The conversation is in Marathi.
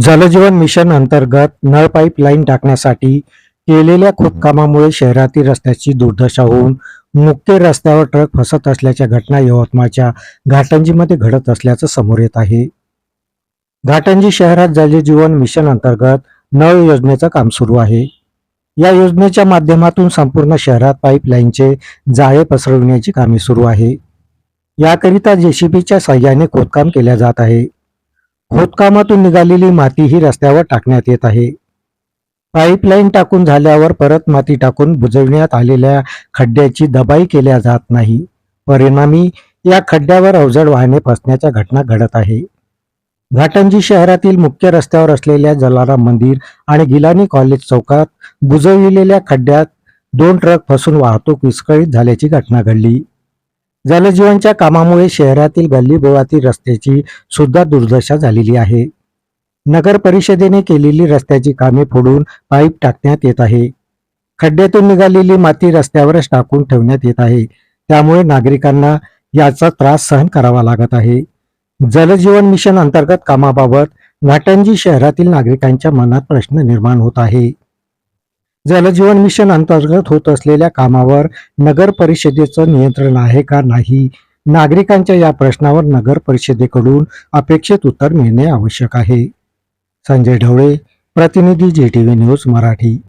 जलजीवन मिशन अंतर्गत नळ पाईप लाईन टाकण्यासाठी केलेल्या खोदकामामुळे शहरातील रस्त्याची दुर्दशा होऊन मुख्य रस्त्यावर ट्रक फसत असल्याच्या घटना यवतमाळच्या घाटंजीमध्ये घडत असल्याचं समोर येत आहे. घाटंजी शहरात जलजीवन मिशन अंतर्गत नळ योजनेचं काम सुरू आहे. या योजनेच्या माध्यमातून संपूर्ण शहरात पाईपलाईनचे जाळे पसरविण्याची कामे सुरू आहे. याकरिता जेसीबीच्या सहाय्याने खोदकाम केल्या जात आहे. खोदकामातून निघालेली माती ही रस्त्यावर टाकण्यात येत आहे. पाईपलाईन टाकून झाल्यावर परत माती टाकून बुजवण्यात आलेल्या खड्ड्याची दबाई केल्या जात नाही. परिणामी या खड्ड्यावर अवजड वाहने फसण्याच्या घटना घडत आहे. घाटंजी शहरातील मुख्य रस्त्यावर असलेल्या जलाराम मंदिर आणि गिलानी कॉलेज चौकात बुजविलेल्या खड्ड्यात दोन ट्रक फसून वाहतूक विस्कळीत झाल्याची घटना घडली. जलजीवनच्या कामामुळे शहरातील गल्लीबोळातील रस्त्याची सुद्धा दुर्दशा झालेली आहे. नगर परिषदेने केलेली रस्त्याची कामे फोडून पाईप टाकण्यात येत आहे. खड्ड्यातून निघालेली माती रस्त्यावरच टाकून ठेवण्यात येत आहे. त्यामुळे नागरिकांना याचा त्रास सहन करावा लागत आहे. जलजीवन मिशन अंतर्गत कामाबाबत घाटंजी शहरातील नागरिकांच्या मनात प्रश्न निर्माण होत आहे. जलजीवन मिशन अंतर्गत होत असलेल्या कामावर नगर परिषदेचं नियंत्रण आहे का नाही? नागरिकांच्या या प्रश्नावर नगर परिषदेकडून अपेक्षित उत्तर मिळणे आवश्यक आहे. संजय ढवळे प्रतिनिधी G T V news Marathi.